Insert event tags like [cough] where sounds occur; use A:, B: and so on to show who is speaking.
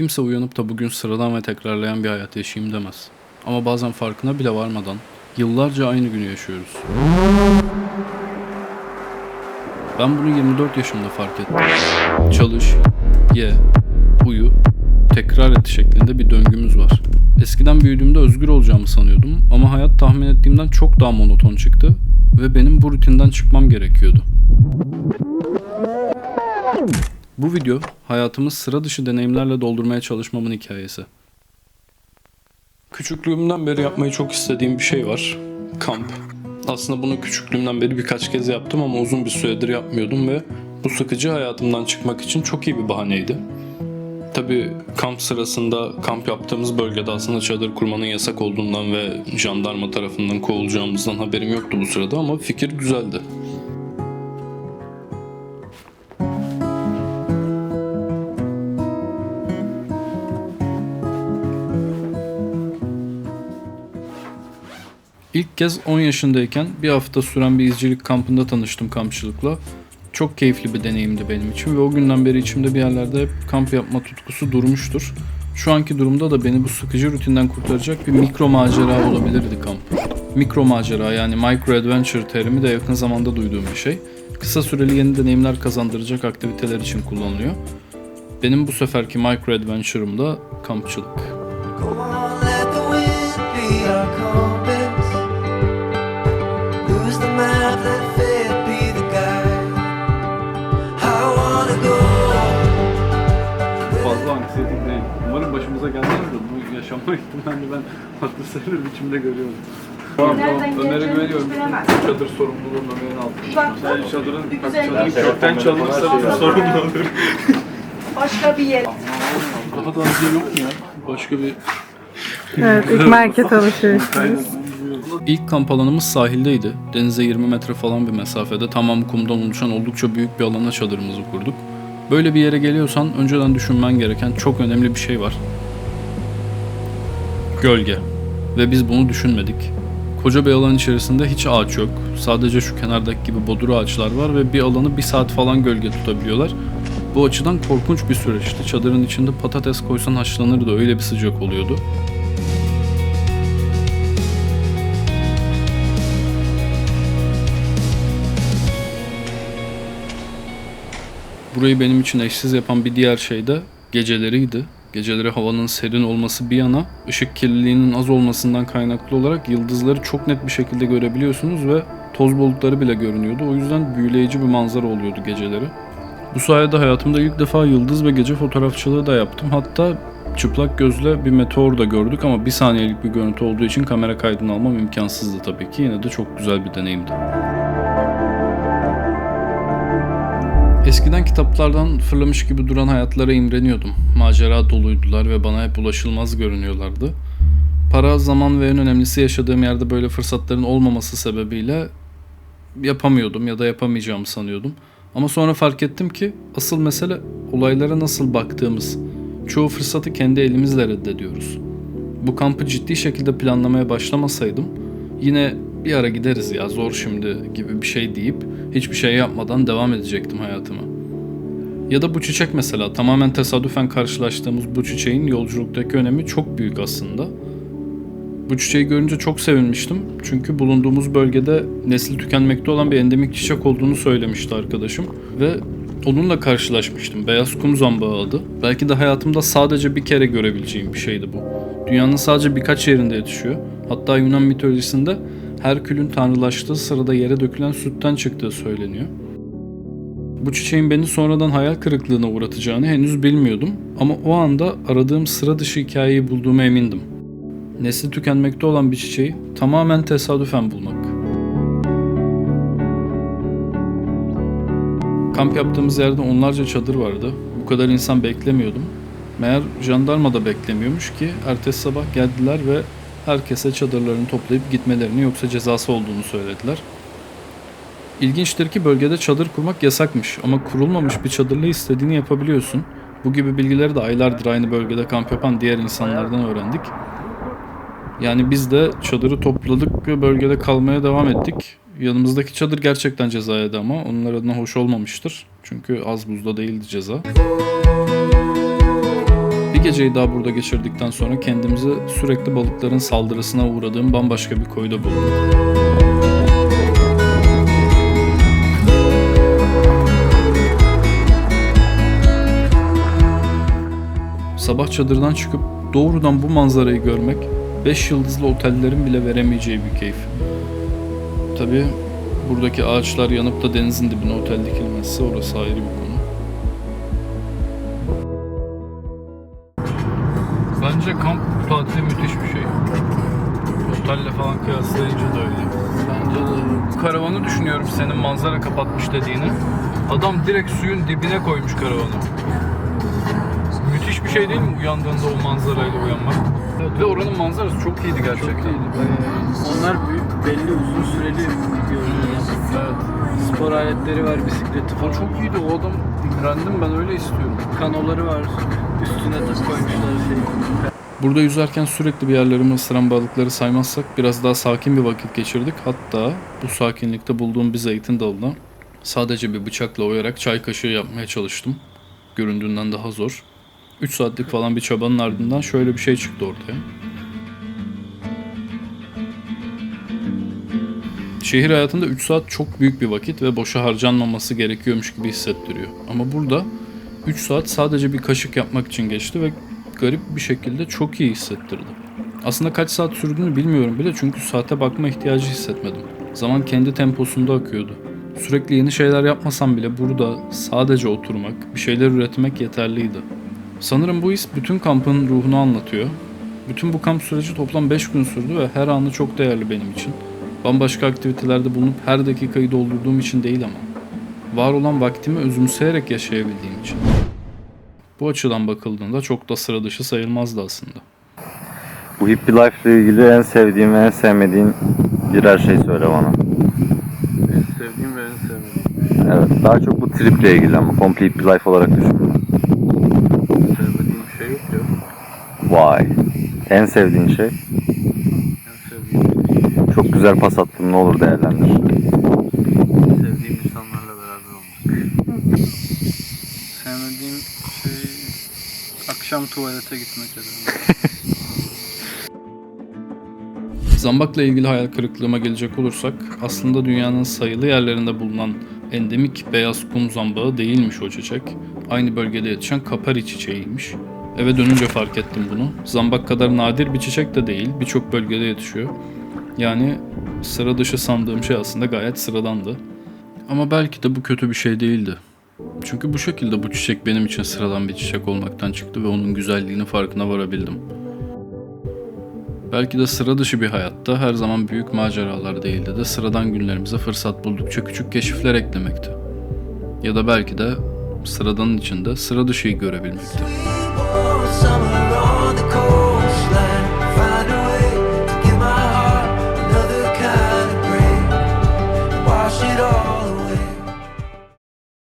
A: Kimse uyanıp da bugün sıradan ve tekrarlayan bir hayat yaşayayım demez. Ama bazen farkına bile varmadan yıllarca aynı günü yaşıyoruz. Ben bunu 24 yaşımda fark ettim. Çalış, ye, uyu, tekrar et şeklinde bir döngümüz var. Eskiden büyüdüğümde özgür olacağımı sanıyordum ama hayat tahmin ettiğimden çok daha monoton çıktı ve benim bu rutinden çıkmam gerekiyordu. Bu video hayatımı sıra dışı deneyimlerle doldurmaya çalışmamın hikayesi. Küçüklüğümden beri yapmayı çok istediğim bir şey var. Kamp. Aslında bunu küçüklüğümden beri birkaç kez yaptım ama uzun bir süredir yapmıyordum ve bu sıkıcı hayatımdan çıkmak için çok iyi bir bahaneydi. Tabi kamp sırasında kamp yaptığımız bölgede aslında çadır kurmanın yasak olduğundan ve jandarma tarafından kovulacağımızdan haberim yoktu bu sırada ama fikir güzeldi. İlk kez 10 yaşındayken bir hafta süren bir izcilik kampında tanıştım kampçılıkla. Çok keyifli bir deneyimdi benim için ve o günden beri içimde bir yerlerde hep kamp yapma tutkusu durmuştur. Şu anki durumda da beni bu sıkıcı rutinden kurtaracak bir mikro macera olabilirdi kamp. Mikro macera yani micro adventure terimi de yakın zamanda duyduğum bir şey. Kısa süreli yeni deneyimler kazandıracak aktiviteler için kullanılıyor. Benim bu seferki micro adventure'ım da kampçılık. Fazla anksiyetik değil. Umarım başımıza gelmez de bu yaşanma [laughs] ihtimalini ben haklı sayılır biçimde görüyorum. Tamam, güveniyorum.
B: bilemez.
A: Çadır sorumluluğunu Ömer'in altında. Yani çadırın, bak, çadırın kökten çalınırsa sorumlu olur.
B: Başka bir yer.
A: Daha da yok mu ya? Başka bir...
C: Evet, ilk market alışverişimiz.
A: İlk kamp alanımız sahildeydi. Denize 20 metre falan bir mesafede tamam kumdan oluşan oldukça büyük bir alana çadırımızı kurduk. Böyle bir yere geliyorsan önceden düşünmen gereken çok önemli bir şey var. Gölge. Ve biz bunu düşünmedik. Koca bir alan içerisinde hiç ağaç yok. Sadece şu kenardaki gibi bodur ağaçlar var ve bir alanı bir saat falan gölge tutabiliyorlar. Bu açıdan korkunç bir süreçti. Çadırın içinde patates koysan haşlanırdı öyle bir sıcak oluyordu. Burayı benim için eşsiz yapan bir diğer şey de geceleriydi. Geceleri havanın serin olması bir yana, ışık kirliliğinin az olmasından kaynaklı olarak yıldızları çok net bir şekilde görebiliyorsunuz ve toz bulutları bile görünüyordu. O yüzden büyüleyici bir manzara oluyordu geceleri. Bu sayede hayatımda ilk defa yıldız ve gece fotoğrafçılığı da yaptım. Hatta çıplak gözle bir meteor da gördük ama bir saniyelik bir görüntü olduğu için kamera kaydını almam imkansızdı tabii ki. Yine de çok güzel bir deneyimdi. Eskiden kitaplardan fırlamış gibi duran hayatlara imreniyordum. Macera doluydular ve bana hep ulaşılmaz görünüyorlardı. Para, zaman ve en önemlisi yaşadığım yerde böyle fırsatların olmaması sebebiyle yapamıyordum ya da yapamayacağımı sanıyordum. Ama sonra fark ettim ki asıl mesele olaylara nasıl baktığımız. Çoğu fırsatı kendi elimizle reddediyoruz. Bu kampı ciddi şekilde planlamaya başlamasaydım yine bir ara gideriz ya zor şimdi gibi bir şey deyip hiçbir şey yapmadan devam edecektim hayatıma. Ya da bu çiçek mesela tamamen tesadüfen karşılaştığımız bu çiçeğin yolculuktaki önemi çok büyük aslında. Bu çiçeği görünce çok sevinmiştim. Çünkü bulunduğumuz bölgede nesli tükenmekte olan bir endemik çiçek olduğunu söylemişti arkadaşım. Ve onunla karşılaşmıştım. Beyaz kum zambağı adı. Belki de hayatımda sadece bir kere görebileceğim bir şeydi bu. Dünyanın sadece birkaç yerinde yetişiyor. Hatta Yunan mitolojisinde Herkül'ün tanrılaştığı sırada yere dökülen sütten çıktığı söyleniyor. Bu çiçeğin beni sonradan hayal kırıklığına uğratacağını henüz bilmiyordum ama o anda aradığım sıra dışı hikayeyi bulduğuma emindim. Nesli tükenmekte olan bir çiçeği tamamen tesadüfen bulmak. Kamp yaptığımız yerde onlarca çadır vardı. Bu kadar insan beklemiyordum. Meğer jandarma da beklemiyormuş ki ertesi sabah geldiler ve herkese çadırlarını toplayıp gitmelerini yoksa cezası olduğunu söylediler. İlginçtir ki bölgede çadır kurmak yasakmış ama kurulmamış bir çadırla istediğini yapabiliyorsun. Bu gibi bilgileri de aylardır aynı bölgede kamp yapan diğer insanlardan öğrendik. Yani biz de çadırı topladık ve bölgede kalmaya devam ettik. Yanımızdaki çadır gerçekten cezaydı ama onlar adına hoş olmamıştır. Çünkü az buzda değildi ceza. Bir geceyi daha burada geçirdikten sonra kendimizi sürekli balıkların saldırısına uğradığım bambaşka bir koyda bulduk. Sabah çadırdan çıkıp doğrudan bu manzarayı görmek 5 yıldızlı otellerin bile veremeyeceği bir keyif. Tabii buradaki ağaçlar yanıp da denizin dibine otel dikilmezse orası ayrı bir konu. Bence kamp tatili müthiş bir şey. Otelle falan kıyaslayınca da öyle. Bence de. Karavanı düşünüyorum senin manzara kapatmış dediğini. Adam direkt suyun dibine koymuş karavanı. Müthiş bir şey değil mi uyandığında o manzarayla uyanmak? Ve oranın manzarası çok iyiydi gerçekten.
D: Onlar büyük, belli uzun süreli görünüyor.
A: Evet.
D: Spor aletleri var, bisikleti
A: O
D: falan.
A: çok iyiydi o adam. İmrendim ben öyle istiyorum.
D: Kanoları var. Üstüne de koymuşlar şey.
A: Burada yüzerken sürekli bir yerlerimi ısıran balıkları saymazsak biraz daha sakin bir vakit geçirdik. Hatta bu sakinlikte bulduğum bir zeytin dalına sadece bir bıçakla oyarak çay kaşığı yapmaya çalıştım. Göründüğünden daha zor. 3 saatlik falan bir çabanın ardından şöyle bir şey çıktı ortaya. Şehir hayatında 3 saat çok büyük bir vakit ve boşa harcanmaması gerekiyormuş gibi hissettiriyor. Ama burada 3 saat sadece bir kaşık yapmak için geçti ve garip bir şekilde çok iyi hissettirdi. Aslında kaç saat sürdüğünü bilmiyorum bile çünkü saate bakma ihtiyacı hissetmedim. Zaman kendi temposunda akıyordu. Sürekli yeni şeyler yapmasam bile burada sadece oturmak, bir şeyler üretmek yeterliydi. Sanırım bu his bütün kampın ruhunu anlatıyor. Bütün bu kamp süreci toplam 5 gün sürdü ve her anı çok değerli benim için. Bambaşka aktivitelerde bulunup her dakikayı doldurduğum için değil ama. Var olan vaktimi özümseyerek yaşayabildiğim için. Bu açıdan bakıldığında çok da sıra dışı sayılmazdı aslında.
E: Bu hippie life ile ilgili en sevdiğin ve en sevmediğin birer şey söyle bana.
D: En sevdiğim ve en sevmediğim.
E: Evet, daha çok bu triple ilgili ama komple hippie life olarak düşün.
D: Sevmediğim bir şey yok ya.
E: Vay. En sevdiğin şey?
D: En sevdiğim şey.
E: Çok güzel pas attın ne olur değerlendir.
D: Sevdiğim insanlarla beraber olmak. Sevmediğim şey akşam tuvalete gitmek herhalde. [laughs]
A: Zambak'la ilgili hayal kırıklığıma gelecek olursak aslında dünyanın sayılı yerlerinde bulunan endemik beyaz kum zambağı değilmiş o çiçek. Aynı bölgede yetişen kapari çiçeğiymiş. Eve dönünce fark ettim bunu. Zambak kadar nadir bir çiçek de değil, birçok bölgede yetişiyor. Yani sıra dışı sandığım şey aslında gayet sıradandı. Ama belki de bu kötü bir şey değildi. Çünkü bu şekilde bu çiçek benim için sıradan bir çiçek olmaktan çıktı ve onun güzelliğinin farkına varabildim. Belki de sıra dışı bir hayatta her zaman büyük maceralar değildi de sıradan günlerimize fırsat buldukça küçük keşifler eklemekti. Ya da belki de sıradanın içinde sıra dışıyı görebilmekti.